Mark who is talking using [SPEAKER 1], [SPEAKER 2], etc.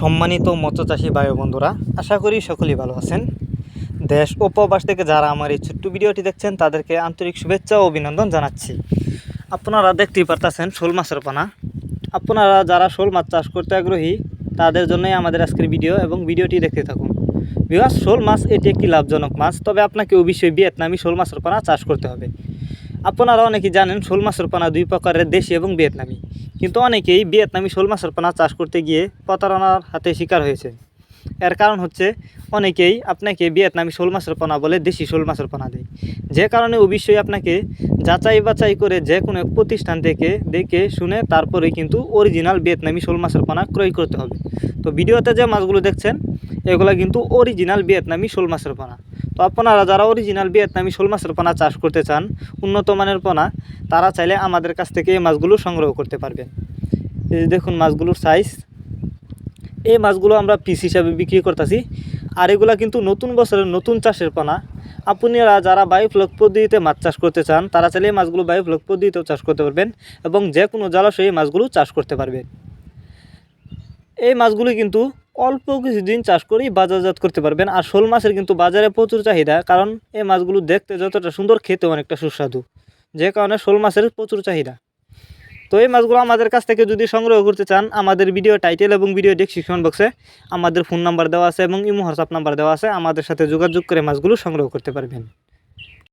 [SPEAKER 1] সম্মানিত মৎস্যচাষী ভাই বন্ধুরা, আশা করি সকলেই ভালো আছেন। দেশ ও প্রবাস থেকে যারা আমার এই ছোট্ট ভিডিওটি দেখছেন, তাদেরকে আন্তরিক শুভেচ্ছা ও অভিনন্দন জানাচ্ছি। আপনারা দেখতেই পারতেছেন শোল মাছের পানা। আপনারা যারা শোল মাছ চাষ করতে আগ্রহী, তাদের জন্যই আমাদের আজকের ভিডিও এবং ভিডিওটি দেখতে থাকুন। বিকজ শোল মাছ এটি একটি লাভজনক মাছ, তবে আপনাকে অবশ্যই ভিয়েতনামি শোল মাছের পানা চাষ করতে হবে। আপনারা অনেকেই জানেন শোল মাছের পানা দুই প্রকারের, দেশি এবং ভিয়েতনামি। কিন্তু অনেকেই ভিয়েতনামি শোল মাছের পানা চাষ করতে গিয়ে প্রতারণার হাতে শিকার হয়েছে। এর কারণ হচ্ছে, অনেকেই আপনাকে ভিয়েতনামি শোল মাছের পোনা বলে দেশি শোল মাছের পোনা দেয়। যে কারণে অবশ্যই আপনাকে যাচাই বাছাই করে যে কোনো এক প্রতিষ্ঠান থেকে দেখে শুনে তারপরে কিন্তু অরিজিনাল ভিয়েতনামি শোল মাছের পোনা ক্রয় করতে হবে। তো ভিডিওতে যে মাছগুলো দেখছেন, এগুলো কিন্তু অরিজিনাল ভিয়েতনামি শোল মাছের পোনা। তো আপনারা যারা অরিজিনাল ভিয়েতনামি শোল মাছের পোনা চাষ করতে চান, উন্নত মানের পোনা, তারা চাইলে আমাদের কাছ থেকে এই মাছগুলো সংগ্রহ করতে পারবেন। এই দেখুন মাছগুলোর সাইজ এই মাছগুলো আমরা পিস হিসাবে বিক্রি করতেছি। আর এগুলা কিন্তু নতুন বছরের নতুন চাষের পোনা। আপনারা যারা বায়ুফ্লক পদ্ধতিতে মাছ চাষ করতে চান, তারা চাইলে এই মাছগুলো বায়ুফ্লক পদ্ধতিতেও চাষ করতে পারবেন এবং যে কোনো জলাশয়ে এই মাছগুলো চাষ করতে পারবেন। এই মাছগুলি কিন্তু অল্প কিছুদিন চাষ করেই বাজারজাত করতে পারবেন। আর শোল মাছের কিন্তু বাজারে প্রচুর চাহিদা, কারণ এই মাছগুলো দেখতে যতটা সুন্দর খেতে অনেকটা সুস্বাদু। যে কারণে শোল মাছের প্রচুর চাহিদা। তো এই মাছগুলো আমাদের কাছ থেকে যদি সংগ্রহ করতে চান, আমাদের ভিডিও টাইটেল এবং ভিডিও ডেসক্রিপশন বক্সে আমাদের ফোন নাম্বার দেওয়া আছে এবং ইমো হোয়াটসঅ্যাপ নাম্বার দেওয়া আছে। আমাদের সাথে যোগাযোগ করে মাছগুলো সংগ্রহ করতে পারবেন।